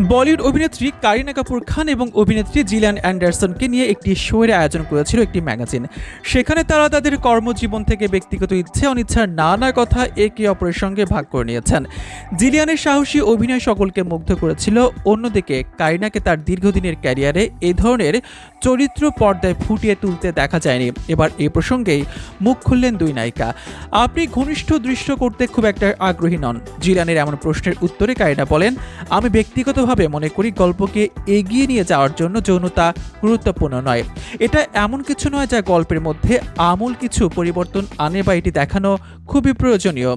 বলিউড অভিনেত্রী কারিনা কাপুর খান এবং অভিনেত্রী জিলান অ্যান্ডারসনকে নিয়ে একটি শোয়ের আয়োজন করেছিল একটি ম্যাগাজিন। সেখানে তারা তাদের কর্মজীবন থেকে ব্যক্তিগত ইচ্ছে, অনিচ্ছার নানা কথা একে অপরের সঙ্গে ভাগ করে নিয়েছেন। জিলিয়ানের সাহসী অভিনয় সকলকে মুগ্ধ করেছিল। অন্যদিকে কারিনাকে তার দীর্ঘদিনের ক্যারিয়ারে এ ধরনের চরিত্র পর্দায় ফুটিয়ে তুলতে দেখা যায়নি। এবার এ প্রসঙ্গেই মুখ খুললেন দুই নায়িকা। আপনি ঘনিষ্ঠ দৃশ্য করতে খুব একটা আগ্রহী নন। জিলানের এমন প্রশ্নের উত্তরে কারিনা বলেন, আমি ব্যক্তিগতভাবে মনে করি গল্পকে এগিয়ে নিয়ে যাওয়ার জন্য যৌনতা গুরুত্বপূর্ণ নয়। এটা এমন কিছু নয় যা গল্পের মধ্যে আমূল কিছু পরিবর্তন আনে বা এটি দেখানো খুবই প্রয়োজনীয়।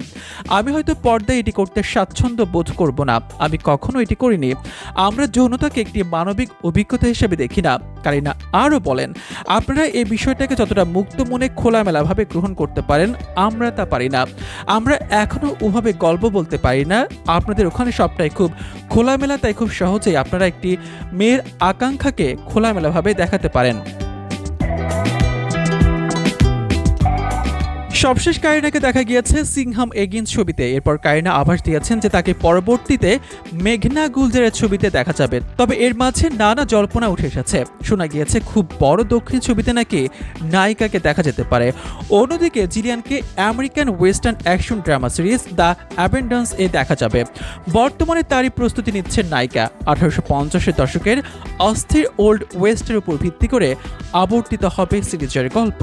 আমি হয়তো পর্দায় এটি করতে স্বাচ্ছন্দ্য বোধ করব না। আমি কখনো এটি করিনি। আমরা যৌনতাকে একটি মানবিক অভিজ্ঞতা হিসেবে দেখি না। কারিনা আরও বলেন, আপনারা এই বিষয়টাকে যতটা মুক্ত মনে খোলামেলাভাবে গ্রহণ করতে পারেন, আমরা তা পারি না। আমরা এখনও ওভাবে গল্প বলতে পারি না। আপনাদের ওখানে সবটাই খুব খোলামেলা, তাই খুব সহজেই আপনারা একটি মেয়ের আকাঙ্ক্ষাকে খোলামেলাভাবে দেখাতে পারেন। সবশেষ কারিনাকে দেখা গিয়েছে সিংহাম এগিন ছবিতে। এরপর কারিনা আভাস দিয়েছেন যে তাকে পরবর্তীতে মেঘনা গুলজারের ছবিতে দেখা যাবে। তবে এর মাঝে নানা জল্পনা উঠে এসেছে। শোনা গিয়েছে খুব বড় দক্ষিণ ছবিতে নাকি নায়িকাকে দেখা যেতে পারে। অন্যদিকে জিলিয়ানকে American western action drama series the Abandons এ দেখা যাবে। বর্তমানে তারই প্রস্তুতি নিচ্ছেন নায়িকা। আঠারোশো পঞ্চাশের দশকের অস্থির ওল্ড ওয়েস্টের উপর ভিত্তি করে আবর্তিত হবে সিরিজের গল্প।